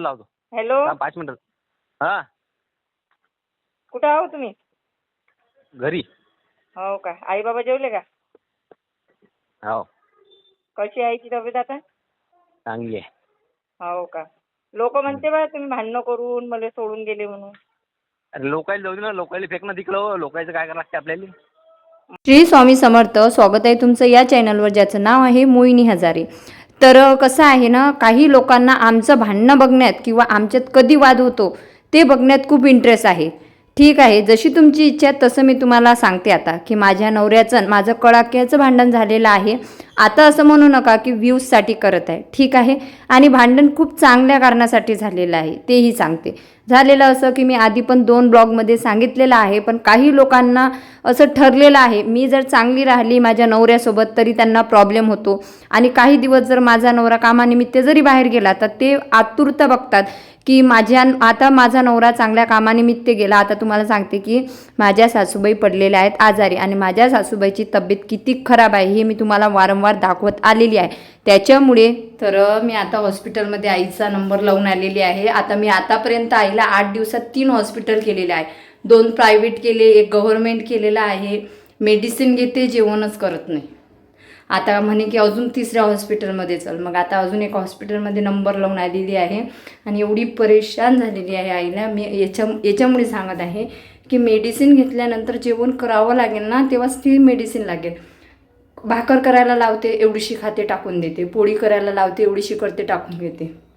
लावतो. हॅलो? हा पाच मिनिटं. हा. कुठं आहो तुम्ही? घरी. हो का? आई बाबा जेवले का? हो. कशी आहे आईची तब्येत आता? चांगली आहे. हो का? लोक म्हणते बा तुम्ही भांडणं करून मला सोडून गेले म्हणून. अरे लोकायला जाऊ दे ना. लोकायला फेकणं तिकडं हो. लोकायचं काय करावं लागते आपल्याला? श्री स्वामी समर्थ स्वागत आहे तुमचं या चॅनलवर ज्याचं नाव आहे मोहिनी हजारे. तर कसं आहे ना काही लोकांना आमचं भांडणं बघण्यात किंवा आमच्यात कधी वाद होतो ते बघण्यात खूप इंटरेस्ट आहे. ठीक आहे जशी तुमची इच्छा आहे तसं मी तुम्हाला सांगते आता की माझ्या नवऱ्याचं माझं कडाक्याचं भांडण झालेलं आहे. आता असं म्हणू नका की व्ह्यूजसाठी करत आहे. ठीक आहे? आणि भांडण खूप चांगल्या कारणासाठी झालेलं आहे तेही सांगते. झालेलं असं की मी आधी पण दोन ब्लॉगमध्ये सांगितलेलं आहे पण काही लोकांना असं ठरलेलं आहे मी जर चांगली राहिली माझ्या नवऱ्यासोबत तरी त्यांना प्रॉब्लेम होतो. आणि काही दिवस जर माझा नवरा कामानिमित्त जरी बाहेर गेला तर ते आतुरता बघतात की माझ्या आता माझा नवरा चांगल्या कामानिमित्त गेला. आता तुम्हाला सांगते की माझ्या सासूबाई पडलेल्या आहेत आजारी आणि माझ्या सासूबाईची तब्येत किती खराब आहे हे मी तुम्हाला वारंवार दाखवत आलेली आहे. त्याच्यामुळे तर मी आता हॉस्पिटलमध्ये आईचा नंबर लावून आलेली आहे. आता मी आतापर्यंत आईला आठ दिवसात तीन हॉस्पिटल केलेले आहे. दोन प्रायव्हेट केले एक गव्हर्मेंट केलेलं आहे. मेडिसिन घेते जेवणच करत नाही. आता म्हणे की अजून तिसऱ्या हॉस्पिटलमध्ये चल. मग आता अजून एक हॉस्पिटलमध्ये नंबर लावून आलेली आहे. आणि एवढी परेशान झालेली आहे आईला. मी याच्या याच्यामुळे सांगत आहे की मेडिसिन घेतल्यानंतर जेवण करावं लागेल ना तेव्हाच ती मेडिसिन लागेल. भाकर करायला लावते एवढीशी खाते टाकून देते. पोळी करायला लावते एवढीशी करते टाकून घेते.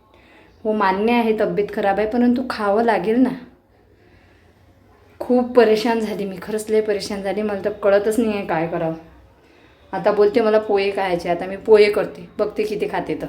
हो मान्य आहे तब्येत खराब आहे परंतु खावं लागेल ना. खूप परेशान झाली मी खरंच लय परेशान झाली मला तर कळतच नाही आहे काय करावं. आता बोलते मला पोहे खायचे आता मी पोहे करते बघते किती खाते तर.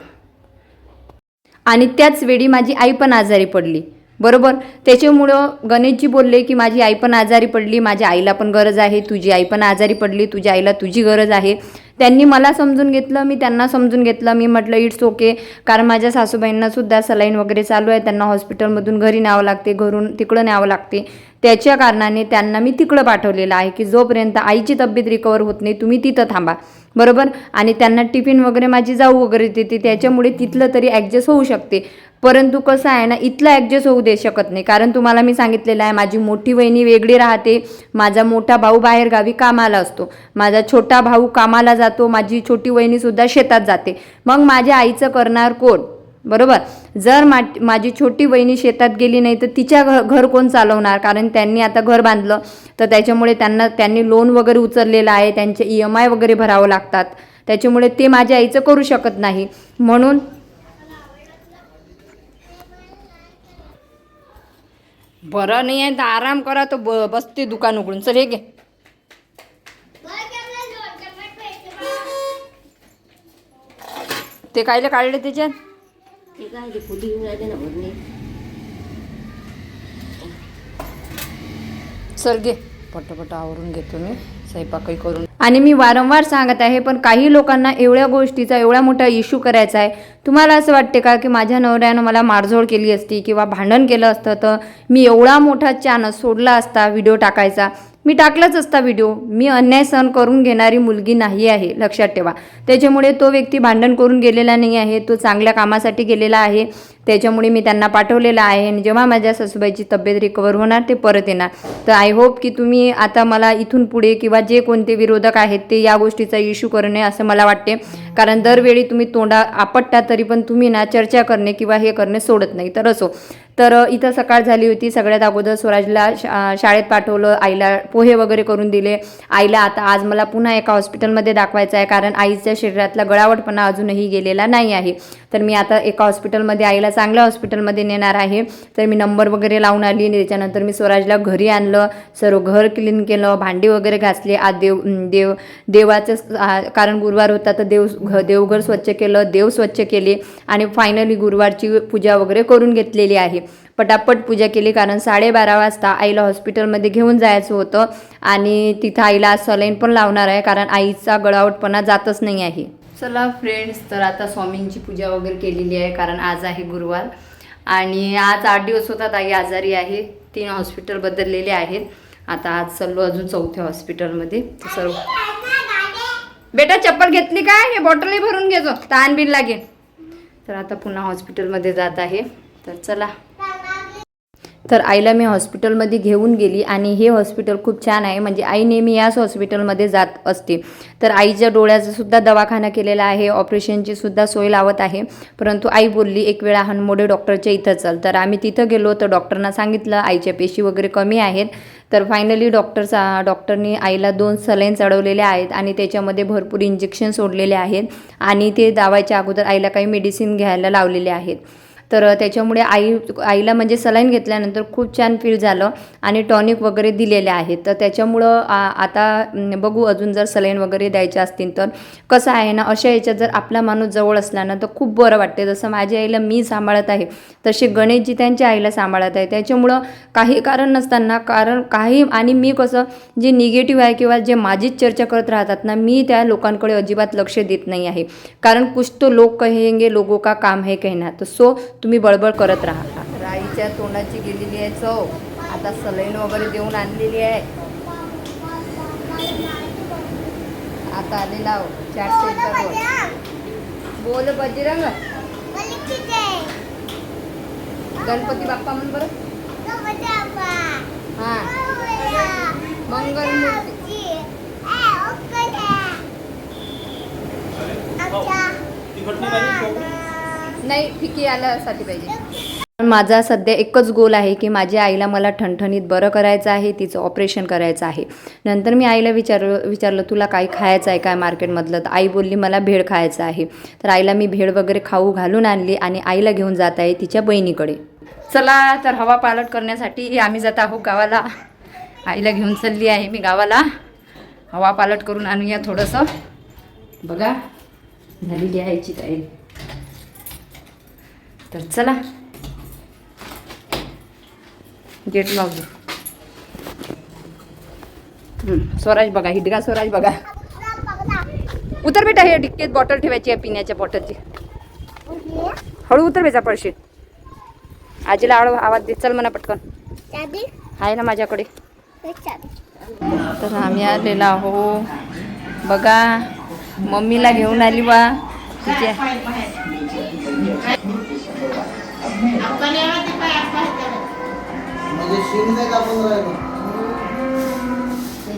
आणि त्याच वेळी माझी आई पण आजारी पडली. बरोबर? त्याच्यामुळं गणेशजी बोलले की माझी आई पण आजारी पडली माझ्या आईला पण गरज आहे तुझी आई पण आजारी पडली तुझ्या आईला तुझी गरज आहे. त्यांनी मला समजून घेतलं मी त्यांना समजून घेतलं. मी म्हटलं इट्स ओके कारण माझ्या सासूबाईंना सुद्धा सलाईन वगैरे चालू आहे. त्यांना हॉस्पिटलमधून घरी न्यावं लागते घरून तिकडं न्यावं लागते. त्याच्या कारणाने त्यांना मी तिकडं पाठवलेलं आहे की जोपर्यंत आईची तब्येत रिकवर होत नाही तुम्ही तिथं थांबा. बरोबर? आणि त्यांना टिफिन वगैरे माझी जाऊ वगैरे देते. त्याच्यामुळे तिथलं तरी ॲडजस्ट होऊ शकते. परंतु कसं आहे ना इथलं ॲडजस्ट होऊ दे शकत नाही. कारण तुम्हाला मी सांगितलेलं आहे माझी मोठी वहिनी वेगळी राहते. माझा मोठा भाऊ बाहेर गावी कामाला असतो. माझा छोटा भाऊ कामाला जातो. माझी छोटी वहिनीसुद्धा शेतात जाते. मग माझ्या आईचं करणार कोण? बरोबर? जर मा माझी छोटी वहिनी शेतात गेली नाही तर तिच्या घ घर कोण चालवणार? कारण त्यांनी आता घर बांधलं तर त्याच्यामुळे त्यांना त्यांनी लोन वगैरे उचललेलं आहे त्यांचे ई एम आय वगैरे भरावं लागतात. त्याच्यामुळे ते माझ्या आईचं करू शकत नाही. म्हणून बरं नाही आहे तर आराम करा तो ब बसते दुकान उघडून. चल हे घे. ते कायले काढले त्याच्यात? चल घे. पटापट आवरून घेतो मी. स्वयंपाकही करून. आणि मी वारंवार सांगत आहे पण काही लोकांना एवढ्या गोष्टीचा एवढा मोठा इश्यू करायचा आहे. तुम्हाला असं वाटते का की माझ्या नवऱ्यानं मला मारझोड केली असती किंवा भांडण केलं असतं तर मी एवढा मोठा चॅनल सोडला असता व्हिडिओ टाकायचा? मी टाकलाच असता व्हिडिओ मी अन्याय सहन करून घेणारी मुलगी नाही आहे लक्षात ठेवा. त्याच्यामुळे तो व्यक्ती भांडण करून गेलेला नाही आहे तो चांगल्या कामासाठी गेलेला आहे. त्याच्यामुळे मी त्यांना पाठवलेलं आहे. आणि जेव्हा माझ्या सासूबाईची तब्येत रिकवर होणार ते परत येणार. तर आय होप की तुम्ही आता मला इथून पुढे किंवा जे कोणते विरोधक आहेत ते या गोष्टीचा इश्यू करणे असं मला वाटते. कारण दरवेळी तुम्ही तोंडा आपटता तरी पण तुम्ही ना चर्चा करणे किंवा हे करणे सोडत नाही. तर असो. तर इथं सकाळ झाली होती. सगळ्यात अगोदर स्वराजला शा शाळेत पाठवलं. आईला पोहे वगैरे करून दिले. आईला आता आज मला पुन्हा एका हॉस्पिटलमध्ये दाखवायचं आहे कारण आईच्या शरीरातला गळावटपणा अजूनही गेलेला नाही आहे. तर मी आता एका हॉस्पिटलमध्ये आईला चांगल्या हॉस्पिटलमध्ये नेणार आहे. तर मी नंबर वगैरे लावून आली. आणि त्याच्यानंतर मी स्वराजला घरी आणलं. सर्व घर क्लीन केलं. भांडी वगैरे घासले. आज देव देव देवाचं कारण गुरुवार होता तर देव घ देवघर स्वच्छ केलं. देव स्वच्छ केले. आणि फायनली गुरुवारची पूजा वगैरे करून घेतलेली आहे. पटापट पूजा केली कारण साडेबारा वाजता आईला हॉस्पिटलमध्ये घेऊन जायचं होतं आणि तिथं आईला आज सलाईन पण लावणार आहे कारण आईचा गळावटपणा जातच नाही आहे. चला फ्रेंड्स तर आता स्वामींची पूजा वगैरे केलेली आहे कारण आज आहे गुरुवार. आणि आज आठ दिवस होतात आई आजारी आहे तीन हॉस्पिटल बदललेले आहेत. आता आज चाललो अजून चौथ्या हॉस्पिटलमध्ये सर्व बेटा चप्पल घेतली काय? हे बॉटलही भरून घेतो ताण बिन लागेल. तर आता पुन्हा हॉस्पिटलमध्ये जात आहे. तर चला. तर आईला मी हॉस्पिटलमध्ये घेऊन गेली आणि हे हॉस्पिटल खूप छान आहे. म्हणजे आई नेहमी याच हॉस्पिटलमध्ये जात असते. तर आईच्या डोळ्याचा सुद्धा दवाखाना केलेला आहे. ऑपरेशनची सुद्धा सोय लावत आहे. परंतु आई बोलली एक वेळा हनमोडे डॉक्टरच्या इथं चल. तर आम्ही तिथं गेलो तर डॉक्टरना सांगितलं आईच्या पेशी वगैरे कमी आहेत. तर फायनली डॉक्टरचा डॉक्टरनी आईला दोन सलाईन चढवलेले आहेत आणि त्याच्यामध्ये भरपूर इंजेक्शन सोडलेले आहेत. आणि ते दावायच्या अगोदर आईला काही मेडिसिन घ्यायला लावलेले आहेत. तर त्याच्यामुळे आई आईला म्हणजे सलाईन घेतल्यानंतर खूप छान फील झालं आणि टॉनिक वगैरे दिलेले आहेत. तर त्याच्यामुळं आ आता बघू अजून जर सलाईन वगैरे द्यायच्या असतील तर. कसं आहे ना अशा याच्यात जर आपला माणूस जवळ असला ना तर खूप बरं वाटते जसं माझ्या आईला मी सांभाळत आहे तसे गणेशजी त्यांच्या आईला सांभाळत आहे. त्याच्यामुळं काही कारण नसताना कारण काही आणि मी कसं जे निगेटिव्ह आहे किंवा जे माझीच चर्चा करत राहतात ना मी त्या लोकांकडे अजिबात लक्ष देत नाही आहे. कारण कुछ तो लोक कहेंगे लोगों का काम है कहना. तर सो तुम्ही बळबळ करत राहा. राईच्या तोंडाची गेलेली आहे चव. आता सलाईन वगैरे देऊन आणलेली आहे. आता आलेला आहो चार सेंटरवर बोल बजरंग. गणपती बाप्पा म्हण बरं. हां. मंगल मूर्ती. नाही नाही फिकी आल्यासाठी पाहिजे. माझा सध्या एकच गोल आहे की माझ्या आईला मला ठणठणीत बरं करायचं आहे तिचं ऑपरेशन करायचं आहे. नंतर मी आईला विचारलं विचारलं तुला काही खायचं आहे काय मार्केटमधलं तर आई बोलली मला भेळ खायचं आहे. तर आईला मी भेळ वगैरे खाऊ घालून आणली आणि आईला घेऊन जात आहे तिच्या बहिणीकडे. चला तर हवा पालट करण्यासाठी आम्ही जात आहोत गावाला. आईला घेऊन चालली आहे मी गावाला. हवा पालट करून आणूया थोडंसं. बघा झालेली आहे आईची तयारी तर चला. गेट लावतो स्वराज बघा हिडगा स्वराज बघा. उतर बेटा हे डिक्कीत बॉटल ठेवायची आहे पिण्याच्या बॉटलची हळू उतर बेचा पडशील आजीला आळ आवाज दे चल म्हणा पटकन. आहे ना माझ्याकडे. तर आम्ही आलेलो आहो. बघा मम्मीला घेऊन आली बा तिच्या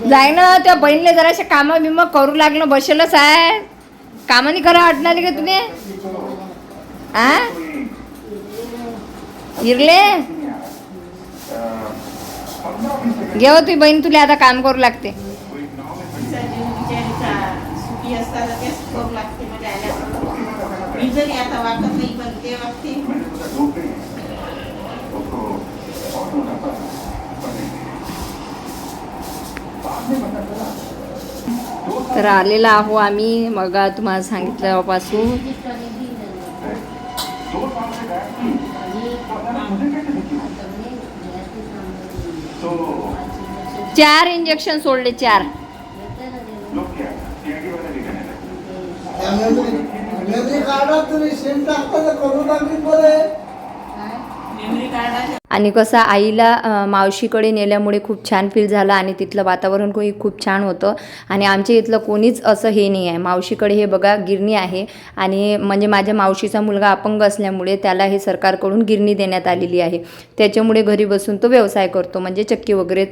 जाय ना त्या बहिणीला जराशे कामं बिमं करू लागलं बसेलच आहे. कामं नाही करा अडणार का तुने आ? इरले? घेव तुझी बहीण तुला आता काम करू लागते. करू लागते म्हणजे आल्यावर मी जरी आता वागत नाही पण ते वागते तर आलेला आहो आम्ही. मग तुम्हाला सांगितल्यापासून चार इंजेक्शन सोडले चार. मेमरी काढा तुम्ही सिम टाकता तर करून टाकली बरे. आणि कसं आईला मावशीकडे नेल्यामुळे खूप छान फील झालं आणि तिथलं वातावरण कोणी खूप छान होतं. आणि आमच्या इथलं कोणीच असं हे नाही आहे. मावशीकडे हे बघा गिरणी आहे. आणि म्हणजे माझ्या मावशीचा मुलगा अपंग असल्यामुळे त्याला हे सरकारकडून गिरणी देण्यात आलेली आहे. त्याच्यामुळे घरी बसून तो व्यवसाय करतो. म्हणजे चक्की वगैरे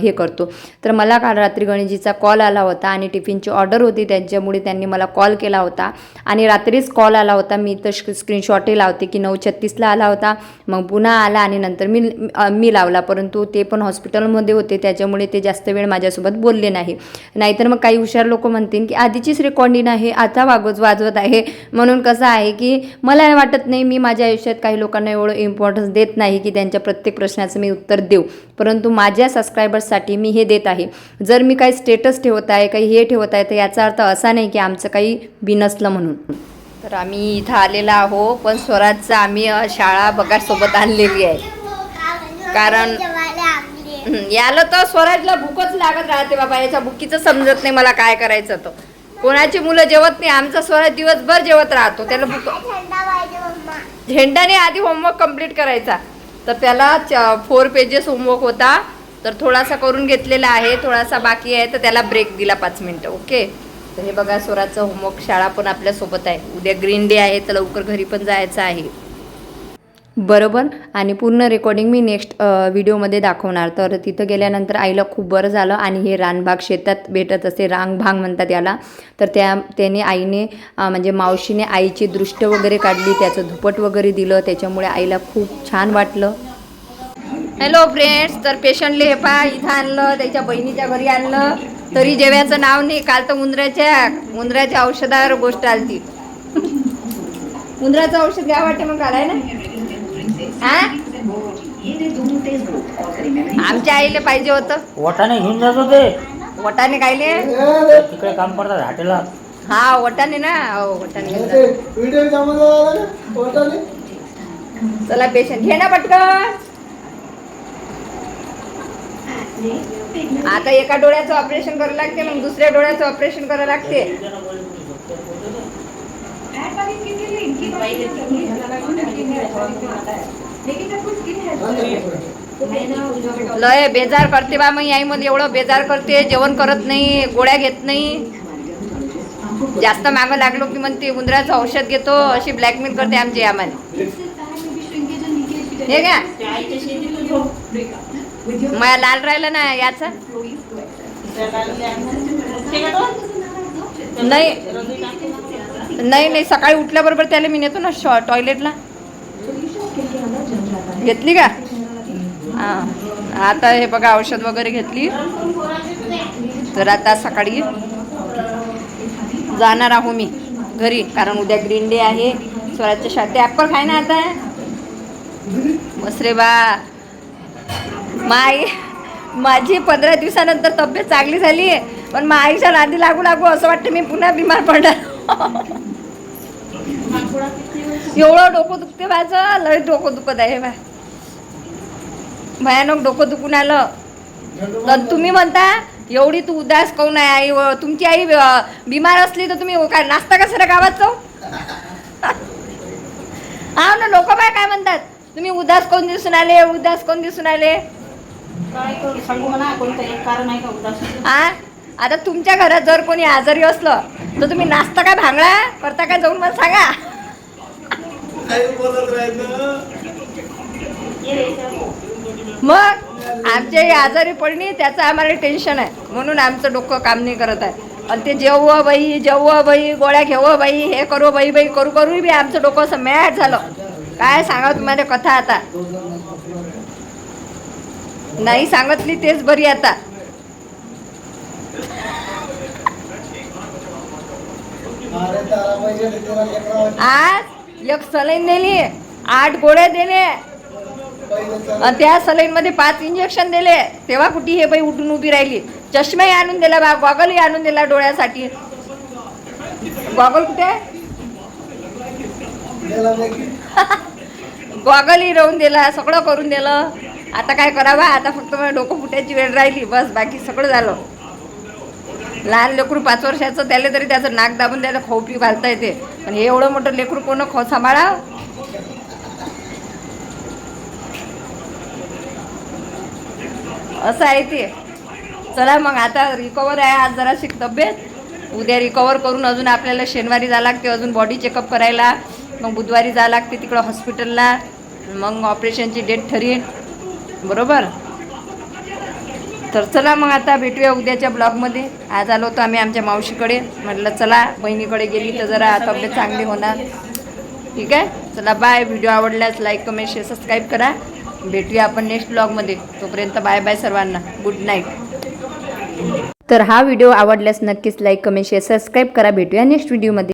हे करतो. तर मला काल रात्री गणेशजीचा कॉल आला होता आणि टिफिनची ऑर्डर होती. त्याच्यामुळे त्यांनी मला कॉल केला होता. आणि रात्रीच कॉल आला होता. मी तर स्क्रीनशॉटही लावते की नऊ छत्तीसला आला होता. मग पुन्हा आला आणि नंतर मी मी लावला. परंतु ते पण हॉस्पिटलमध्ये होते. त्याच्यामुळे ते जास्त वेळ माझ्यासोबत बोलले नाही. नाहीतर मग काही हुशार लोक म्हणतील की आधीचीच रेकॉर्डिंग आहे. आता वागोज वाजवत आहे. म्हणून कसं आहे की मला वाटत नाही मी माझ्या आयुष्यात काही लोकांना एवढं इम्पॉर्टन्स देत नाही की त्यांच्या प्रत्येक प्रश्नाचं मी उत्तर देऊ. परंतु माझ्या सबस्क्रायबर्ससाठी मी हे देत आहे. जर मी काही स्टेटस ठेवत आहे काही हे ठेवत आहे तर याचा अर्थ असा नाही की आमचं काही बिनसलं म्हणून. तर आम्ही इथं आलेलो आहो पण स्वराजचं आम्ही शाळा बघासोबत आणलेली आहे. कारण याला तर स्वराजला भूकच लागत राहते बाबा याच्या भुकीचं समजत नाही मला काय करायचं तर. कोणाची मुलं जेवत नाही आमचा स्वराज दिवसभर जेवत राहतो. त्याला भूक झेंडाने आधी होमवर्क कंप्लीट करायचा. तर त्याला फोर पेजेस होमवर्क होता. तर थोडासा करून घेतलेला आहे थोडासा बाकी आहे तर त्याला ब्रेक दिला पाच मिनटं ओके तर हे बघा स्वराजचं होमवर्क शाळा पण आपल्यासोबत आहे. उद्या ग्रीन डे आहे तर लवकर घरी पण जायचं आहे. बरोबर. आणि पूर्ण रेकॉर्डिंग मी नेक्स्ट व्हिडिओमध्ये दाखवणार. तर तिथं गेल्यानंतर आईला खूप बरं झालं. आणि हे रानभाग शेतात भेटत असे रांगभाग म्हणतात याला. तर त्या त्याने आईने म्हणजे मावशीने आईची दृष्ट वगैरे काढली. त्याचं धुपट वगैरे दिलं. त्याच्यामुळे आईला खूप छान वाटलं. हॅलो फ्रेंड्स तर पेशंटले हे पा इथं आणलं त्याच्या बहिणीच्या घरी आणलं. तरी जेव्याचं नाव नाही काल तर उंदराच्या उंदराच्या औषधावर गोष्ट आलती. उंदराचं औषध घ्या वाटते मग काल आहे ना. आमच्या आईला पाहिजे होतं. वटाने घेऊन जात होते. वटाने कायले तिकडे काम करतात हॉटेलला हा वटाने ना? हो वटाने चला पेशंट घे ना पटकन. आता एका डोळ्याचं ऑपरेशन करावं लागते मग दुसऱ्या डोळ्याचं ऑपरेशन करावं लागते. लय बेजार करते बा मग आई मध्ये एवढं बेजार करते जेवण करत नाही गोळ्या घेत नाही. जास्त मागं लागलो की म्हणते उंदराचं औषध घेतो अशी ब्लॅकमेल करते आमची आम्हाला. हे का माया मला लाल राहिला ना याचा? नाही नाही नाही सकाळी उठल्याबरोबर त्याला मी नेतो ना शॉ टॉयलेटला घेतली का? हां. आता हे बघा औषध वगैरे घेतली. तर आता सकाळी जाणार आहो मी घरी कारण उद्या ग्रीन डे आहे. स्वराजच्या शाळेत ॲपल खाय ना आता. बस रे बा. माई माझी पंधरा दिवसानंतर तब्येत चांगली झाली आहे पण मग आईच्या नादी लागू लागू असं वाटतं मी पुन्हा बिमार पडणार. एवढं डोकं दुखते माझं लय डोकं दुखत आहे बा. भयानक डोकं दुखून आलं. तर तुम्ही म्हणता एवढी तू उदास काऊन आहे आई? व तुमची आई बिमार असली तर तुम्ही काय नाश्ता कसं रे गावात जाऊ? हा ना लोक बाय काय म्हणतात? तुम्ही उदास कोण दिसून आले उदास कोण दिसून आले? काय करू सांगू म्हणा कोणतं एक कारण आहे का उदास? हा आता तुमच्या घरात जर कोणी आजारी असलं तर तुम्ही नाश्ता काय भांगडा करता काय जाऊन मला सांगा. मग आमचे आजारी पडणी त्याचं आम्हाला टेन्शन आहे. म्हणून आमचं डोकं काम नाही करत आहे. आणि ते जेव्हा बाई जेव्हा बाई गोळ्या घेव बाई हे करू बाई बाई करू करू बी आमचं डोकं असं मॅट झालं. काय सांगा तुम्हाला कथा आता? नाही सांगितली तेच बरी आता. आज एक सलाईन दिली आठ गोळ्या दिले आणि त्या सलाईनमध्ये पाच इंजेक्शन दिले. तेव्हा कुठे हे बाई उठून उभी राहिली? चष्माही आणून दिला बा गॉगलही आणून दिला डोळ्यासाठी. गॉगल कुठे? आहे? गॉगलही राहून दिला सगळं करून दिलं. आता काय करावं? आता फक्त मला डोकं फुटायची वेळ राहिली. बस बाकी सगळं झालं. लहान लेकरू पाच वर्षाचं त्याला तरी त्याचं नाक दाबून त्याला खोपी घालता येते. पण हे एवढं मोठं लेकरू कोण खो सांभाळा? असं आहे ते. चला मग आता रिकवर आहे आज जराशी तब्येत. उद्या रिकवर करून अजून आपल्याला शनिवारी जावं लागते अजून बॉडी चेकअप करायला. मग बुधवारी जावं लागते तिकडं हॉस्पिटलला मग ऑपरेशनची डेट ठरेल. बरोबर? तर चला मग आता भेटूया उद्याच्या ब्लॉगमध्ये आज आलो होतो आम्ही आमच्या मावशीकडे. म्हटलं चला बहिणीकडे गेली तर जरा तब्येत चांगली होणार. ठीक आहे? चला बाय व्हिडिओ आवडल्यास लाईक कमेंट शेअर सबस्क्राईब करा. भेटूया आपण नेक्स्ट ब्लॉगमध्ये तोपर्यंत बाय बाय सर्वांना. गुड नाईट तर हा व्हिडिओ आवडल्यास नक्कीच लाईक कमेंट शेअर सबस्क्राईब करा. भेटूया नेक्स्ट व्हिडिओमध्ये